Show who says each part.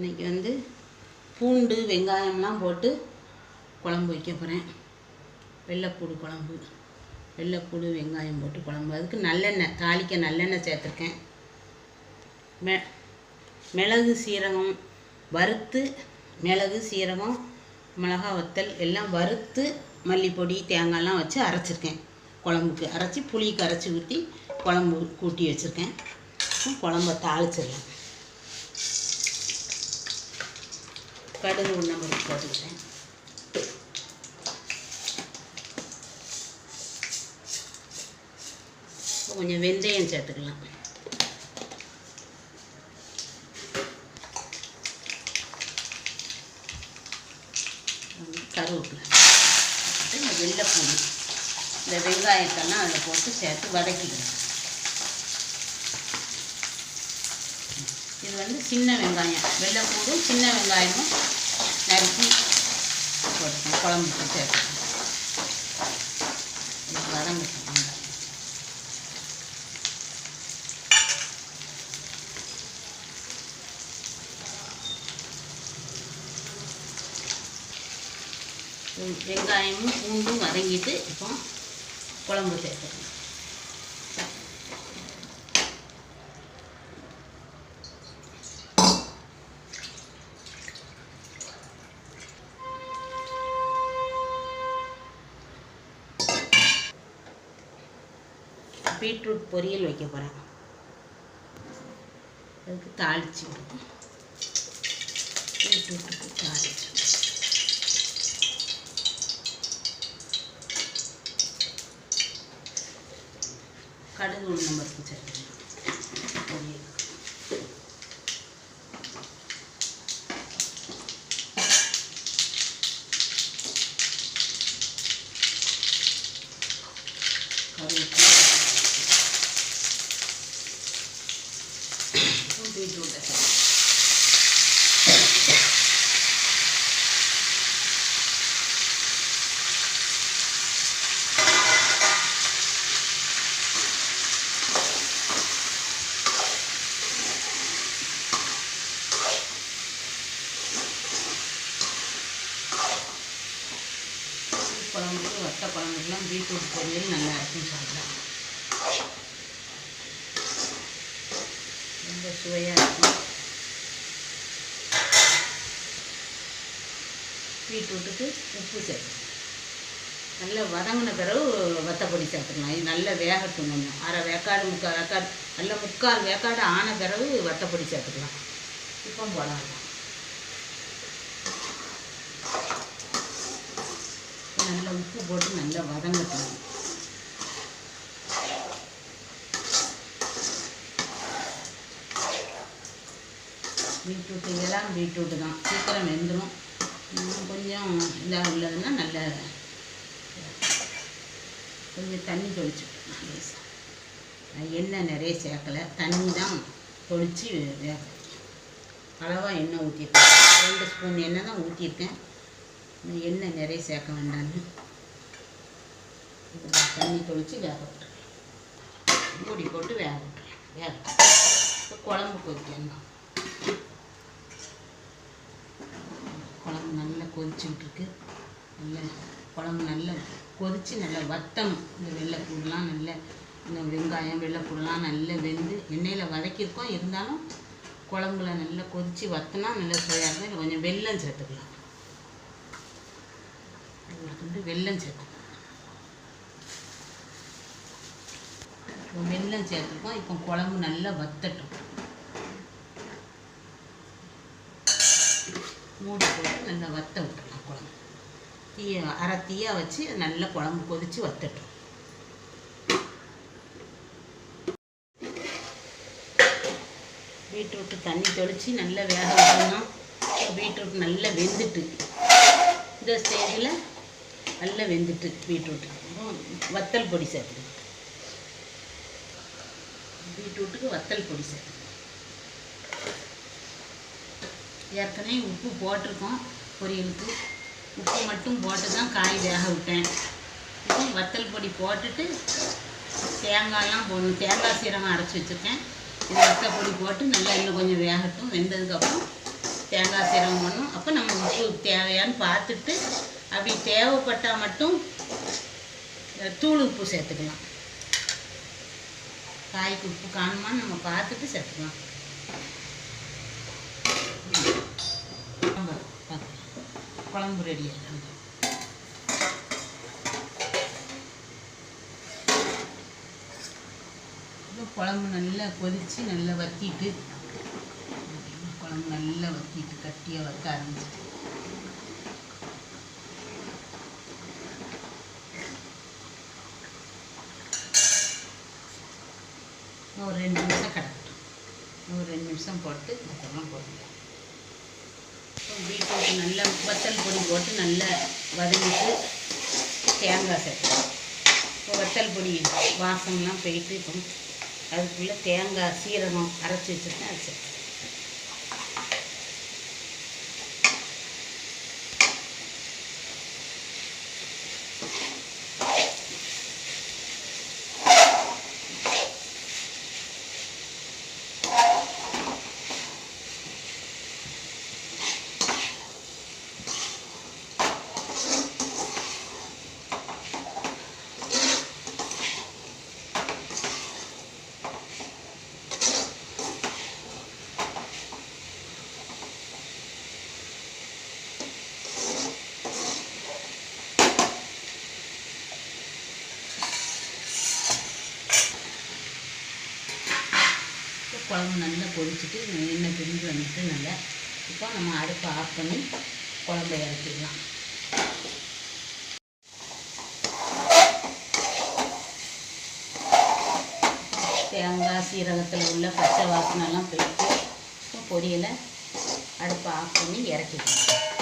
Speaker 1: இன்றைக்கி வந்து பூண்டு வெங்காயம்லாம் போட்டு குழம்பு வைக்க போகிறேன் வெள்ளைப்பூடு குழம்பு. வெள்ளைப்பூடு வெங்காயம் போட்டு குழம்பு. அதுக்கு நல்லெண்ணெய் தாளிக்க நல்லெண்ணெய் சேர்த்துருக்கேன். மெ மிளகு சீரகம் வறுத்து மிளகு சீரகம் மிளகா வத்தல் எல்லாம் வறுத்து மல்லிப்பொடி தேங்காய்லாம் வச்சு அரைச்சிருக்கேன் குழம்புக்கு. அரைச்சி புளி கரைச்சி ஊற்றி குழம்பு கூட்டி வச்சுருக்கேன். குழம்ப தாளிச்சிடலாம். கடுகு உண்ணம்பருப்பு போட்டுக்கிறேன். கொஞ்சம் வெந்தயம் சேர்த்துக்கலாம். கருவேப்பிலை. இந்த வெள்ளைப்பூடி இந்த வெங்காயத்தெல்லாம் அதில் போட்டு சேர்த்து வதக்கிக்கணும் இது வந்து சின்ன வெங்காயம். வெள்ளைப்பூடும் சின்ன வெங்காயமும் நறுக்கி போட்டு குழம்புக்கு சேர்த்து இது வெங்காயமும் பூண்டும் வதங்கிட்டு இப்போ குழம்பு சேர்த்துக்கணும் பீட்ரூட் பொரியல் வைக்க போகிறேன் அதுக்கு தாளிச்சு விடுவோம் பீட்ரூட்டுக்கு தாளிச்சு. கடுகு உளுந்தம் பருப்பு சேர்த்துக்கணும் பொரியல் கருவேப்பிலை பீட்ரூட்டை சேர்த்து குழம்புக்கு வத்த குழம்புக்குலாம் பீட்ரூட் பொரியல் நல்லா இருக்குன்னு சொல்லலாம் ரொம்ப சுவையாக இருக்கும் பீட்ரூட்டுக்கு உப்பு சேர்க்கணும். நல்லா வதங்கின பிறகு வத்தப்பொடி சேர்த்துக்கலாம். இது நல்லா வேகட்டும் கொஞ்சம். அரை வேக்காடு முக்கால் வேக்காடு நல்லா முக்கால் வேக்காடு ஆன பிறகு வத்தப்பொடி சேர்த்துக்கலாம். இப்போ போடலாம். நல்லா உப்பு போட்டு நல்லா வதங்கட்டும் பீட்ரூட்டு எல்லாம் பீட்ரூட்டு தான். சீக்கிரம் வெந்துடும் கொஞ்சம் இதாக உள்ளதுன்னா நல்ல கொஞ்சம் தண்ணி தொளிச்சுட்டேன் எண்ணெய் நிறைய சேர்க்கலை. தண்ணி தான் தொளித்து வேக அளவாக எண்ணெய் ஊற்றிருக்கேன் ரெண்டு ஸ்பூன் எண்ணெய் தான் ஊற்றிருக்கேன் எண்ணெய் நிறைய சேர்க்க வேண்டாம்னு. தண்ணி தொளித்து வேக விட்டுறேன் மூடி போட்டு வேக விட்டுறேன் வேக இப்போ குழம்பு கொதிக்கணும். குழம்பு நல்லா கொதிச்சுட்டுருக்கு நல்லா குழம்பு நல்லா கொதித்து நல்லா வத்தணும். இந்த வெள்ளைப்பூடெலாம் நல்ல இந்த வெங்காயம் வெள்ளைப்பூடெலாம் நல்லா வெந்து எண்ணெயில் வதக்கியிருக்கோம். இருந்தாலும் குழம்புல நல்லா கொதித்து வத்தினா நல்லா சுவையாக இருந்தால் கொஞ்சம் வெல்லம் சேர்த்துக்கலாம். உங்களுக்கு வந்து வெல்லம் சேர்த்துக்கோம் இப்போ வெல்லம் சேர்த்துருக்கோம். இப்போ குழம்பு நல்லா வத்தட்டும். மூடி போட்டு நல்லா வத்த விட்டுருக்கோம் குழம்பு. தீய அரை தீயா வச்சு நல்லா குழம்பு கொதித்து வத்தட்டும். பீட்ரூட்டு தண்ணி தெளித்து நல்லா வேக விடணும் பீட்ரூட் நல்லா வெந்துட்டு இந்த ஸ்டேஜில் நல்லா வெந்துட்டு பீட்ரூட். வத்தல் பொடி சேர்த்துக்கணும் பீட்ரூட்டுக்கு வத்தல் பொடி சேர்த்து. ஏற்கனவே உப்பு போட்டிருக்கோம் பொரியலுக்கு. உப்பு மட்டும் போட்டு தான் காய் வேக விட்டேன். இப்போ வத்தல் பொடி போட்டுட்டு தேங்காயெலாம் போடணும். தேங்காய் சீரகம் அரைச்சி வச்சுருக்கேன். இது வத்தல் பொடி போட்டு நல்லா இன்னும் கொஞ்சம் வேகட்டும். வெந்ததுக்கப்புறம் தேங்காய் சீரகம் பண்ணும் அப்போ நம்ம உப்பு தேவையான்னு பார்த்துட்டு அப்படி தேவைப்பட்டால் மட்டும் தூள் உப்பு சேர்த்துக்கலாம். காய்க்கு உப்பு காணுமான்னு நம்ம பார்த்துட்டு சேர்த்துக்கலாம். குழம்பு குழம்பு ரெடி ஆகிடும் குழம்பு நல்லா கொதித்து நல்லா வத்திட்டு குழம்பு நல்லா வத்திட்டு கட்டியாக வத்த ஆரம்பிச்சிட்டு. ஒரு ரெண்டு நிமிஷம் கிடக்கட்டும் ஒரு ரெண்டு நிமிஷம் போட்டு அப்புறமா போட்டுக்கலாம். பீட்ரூட் நல்லா வத்தல் பொடி போட்டு நல்லா வதங்கிட்டு தேங்காய் சேர்க்கலாம் இப்போ வத்தல் பொடி வாசம்லாம் போயிட்டு இப்போ அதுக்குள்ளே தேங்காய் சீரகம் அரைச்சி வச்சுருக்கேன் அது சேர்த்து. கொதிச்சுட்டு எண்ணெய் பிரிஞ்சு வந்துட்டு நல்லா இப்போ நம்ம அடுப்பை ஆஃப் பண்ணி குழம்பை இறக்கிடலாம். தேங்காய் சீரகத்தில் உள்ள பச்சை வாசனைலாம் போயிட்டு பொரியலை அடுப்பை ஆஃப் பண்ணி இறக்கிடலாம்.